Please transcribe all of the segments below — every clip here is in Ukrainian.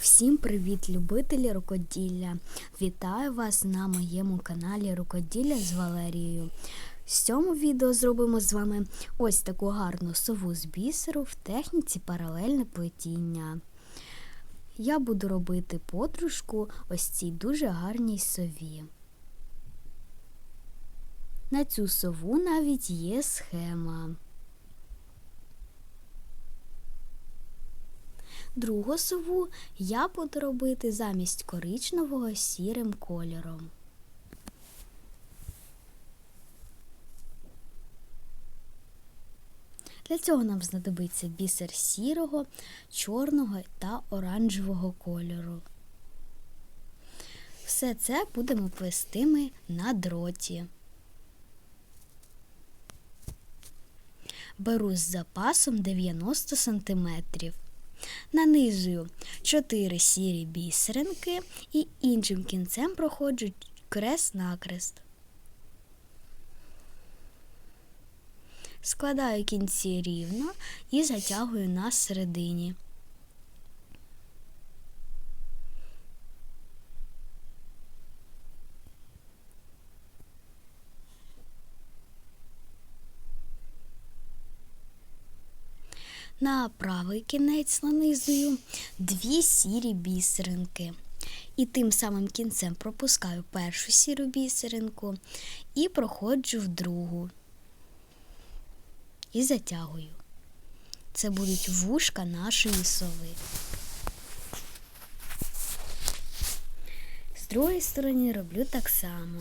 Всім привіт, любителі рукоділля! Вітаю вас на моєму каналі Рукоділля з Валерією. В цьому відео зробимо з вами ось таку гарну сову з бісеру в техніці паралельне плетіння. Я буду робити подружку ось цій дуже гарній сові. На цю сову навіть є схема. Другу сову я буду робити замість коричневого сірим кольором. Для цього нам знадобиться бісер сірого, чорного та оранжевого кольору. Все це будемо плести ми на дроті. Беру з запасом 90 сантиметрів. Нанизую 4 сірі бісеринки і іншим кінцем проходжу крест-накрест. Складаю кінці рівно і затягую на середині. На правий кінець нанизую дві сірі бісеринки. І тим самим кінцем пропускаю першу сіру бісеринку і проходжу в другу. І затягую. Це будуть вушка нашої сови. З другої сторони роблю так само.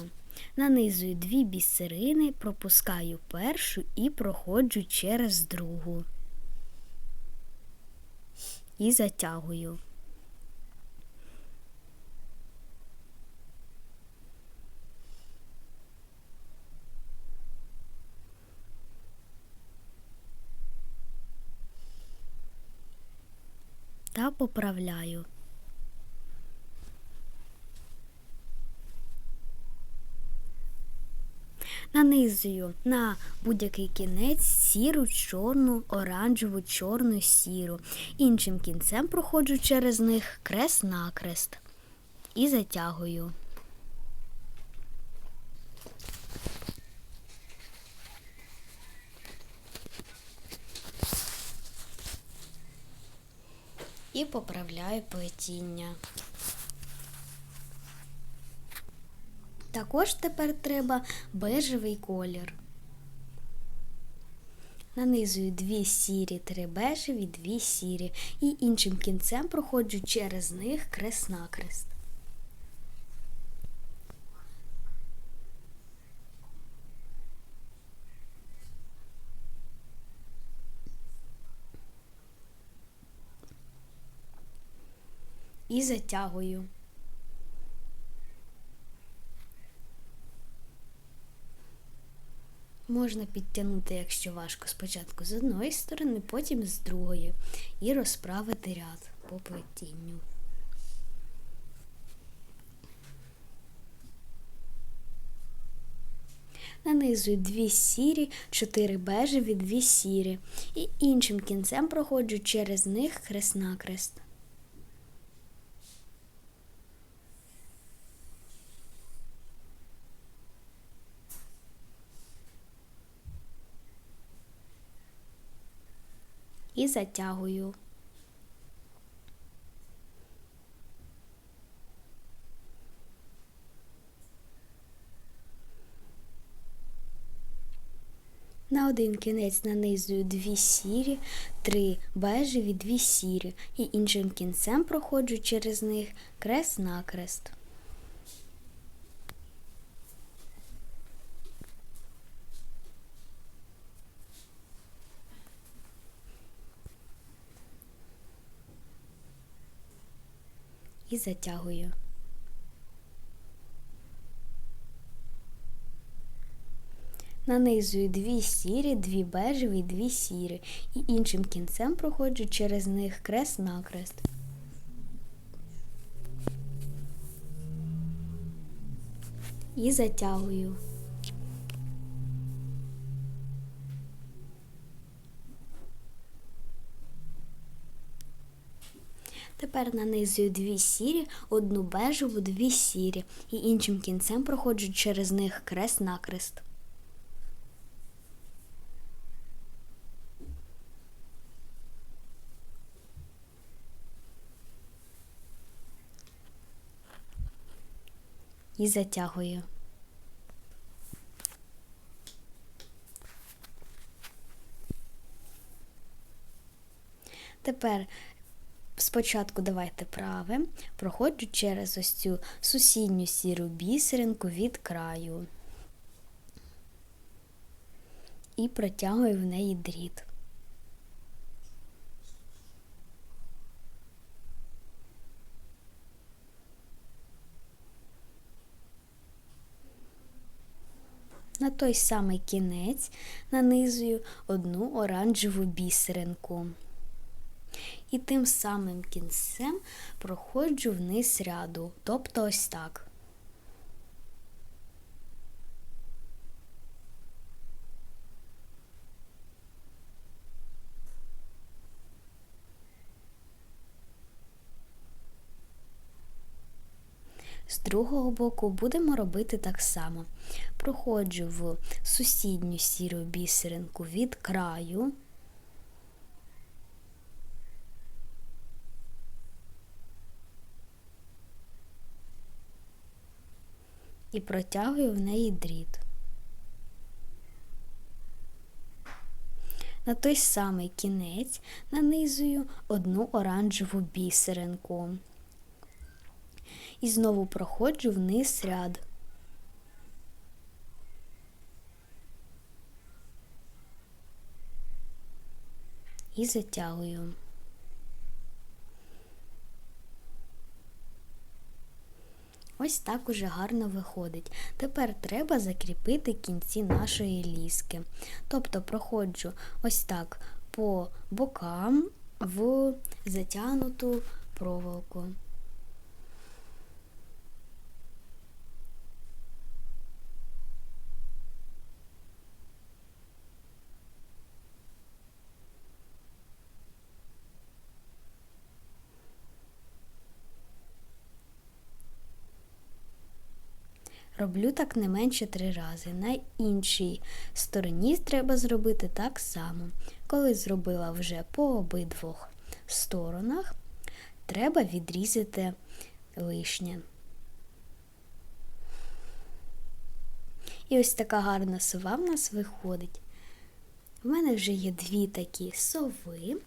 Нанизую дві бісерини, пропускаю першу і проходжу через другу і затягую. Та поправляю. Нанизую на будь-який кінець сіру, чорну, оранжеву, чорну, сіру. Іншим кінцем проходжу через них крест-накрест і затягую. І поправляю плетіння. Також тепер треба бежевий колір. Нанизую дві сірі, три бежеві, дві сірі і іншим кінцем проходжу через них крест-накрест. І затягую. Можна підтягнути, якщо важко, спочатку з одної сторони, потім з другої, і розправити ряд по плетінню. Нанизую дві сірі, чотири бежеві, дві сірі, і іншим кінцем проходжу через них хрест-накрест. І затягую. На один кінець нанизую дві сірі, три бежеві, дві сірі і іншим кінцем проходжу через них крест-накрест. І затягую. Нанизую дві сірі, дві бежеві, дві сірі і іншим кінцем проходжу через них крест-накрест. І затягую. Тепер нанизую дві сірі, одну бежеву, дві сірі, і іншим кінцем проходжу через них крест-накрест. І затягую. Тепер спочатку давайте праве, проходжу через ось цю сусідню сіру бісеринку від краю і протягую в неї дріт. На той самий кінець нанизую одну оранжеву бісеринку. І тим самим кінцем проходжу вниз ряду, тобто ось так. З другого боку будемо робити так само. Проходжу в сусідню сіру бісеринку від краю. І протягую в неї дріт. На той самий кінець нанизую одну оранжеву бісеринку і знову проходжу вниз ряд. І затягую. Ось так уже гарно виходить. Тепер треба закріпити кінці нашої ліски. Тобто проходжу ось так по бокам в затягнуту проволоку. Роблю так не менше три рази. На іншій стороні треба зробити так само. Коли зробила вже по обидвох сторонах, треба відрізати лишнє. І ось така гарна сова в нас виходить. У мене вже є дві такі сови.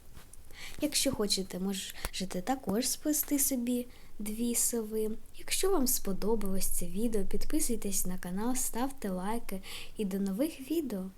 Якщо хочете, можете також сплести собі дві сови. Якщо вам сподобалось це відео, підписуйтесь на канал, ставте лайки і до нових відео!